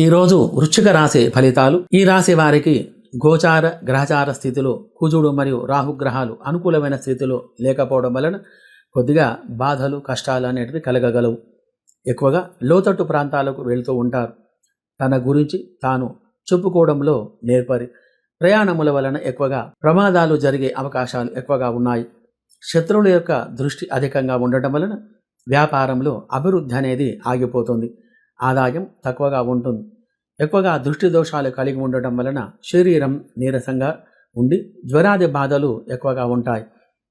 ఈరోజు వృశ్చిక రాశి ఫలితాలు. ఈ రాశి వారికి గోచార గ్రహచార స్థితిలో కుజుడు మరియు రాహుగ్రహాలు అనుకూలమైన స్థితిలో లేకపోవడం వలన కొద్దిగా బాధలు కష్టాలు అనేటివి కలగగలవు. ఎక్కువగా లోతట్టు ప్రాంతాలకు వెళ్తూ ఉంటారు. తన గురించి తాను చెప్పుకోవడంలో నేర్పరి ప్రయాణముల వలన ఎక్కువగా ప్రమాదాలు జరిగే అవకాశాలు ఎక్కువగా ఉన్నాయి. శత్రువుల యొక్క దృష్టి అధికంగా ఉండటం వలన వ్యాపారంలో అభివృద్ధి అనేది ఆగిపోతుంది. ఆదాయం తక్కువగా ఉంటుంది. ఎక్కువగా దృష్టి దోషాలు కలిగి ఉండటం వలన శరీరం నీరసంగా ఉండి జ్వరాది బాధలు ఎక్కువగా ఉంటాయి.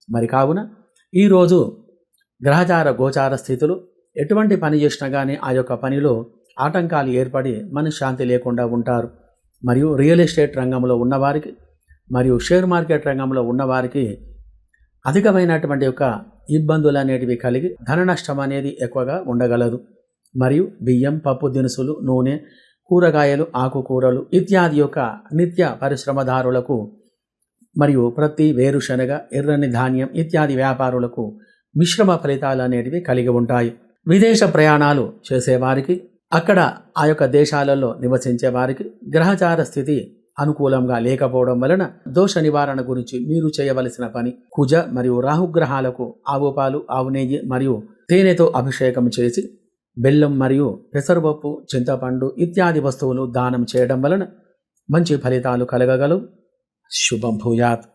మరి కావున ఈరోజు గ్రహచార గోచార స్థితులు ఎటువంటి పని చేసినా కానీ ఆ యొక్క పనిలో ఆటంకాలు ఏర్పడి మనశ్శాంతి లేకుండా ఉంటారు. మరియు రియల్ ఎస్టేట్ రంగంలో ఉన్నవారికి మరియు షేర్ మార్కెట్ రంగంలో ఉన్నవారికి అధికమైనటువంటి యొక్క ఇబ్బందులు అనేటివి కలిగి ధన నష్టం అనేది ఎక్కువగా ఉండగలదు. మరియు బియ్యం పప్పు దినుసులు నూనె కూరగాయలు ఆకుకూరలు ఇత్యాది యొక్క నిత్య పరిశ్రమదారులకు మరియు ప్రతి వేరుశనగ ఎర్రని ధాన్యం ఇత్యాది వ్యాపారులకు మిశ్రమ ఫలితాలు అనేటివి కలిగి ఉంటాయి. విదేశ ప్రయాణాలు చేసేవారికి అక్కడ ఆ యొక్క దేశాలలో నివసించే వారికి గ్రహచార స్థితి అనుకూలంగా లేకపోవడం వలన దోష నివారణ గురించి మీరు చేయవలసిన పని కుజ మరియు రాహుగ్రహాలకు ఆవు పాలు ఆవు నెయ్యి మరియు తేనెతో అభిషేకం చేసి బెల్లం మరియు పెసరపప్పు చింతపండు ఇత్యాది వస్తువులు దానం చేయడం వలన మంచి ఫలితాలు కలగగలవు. శుభం భూయాత్.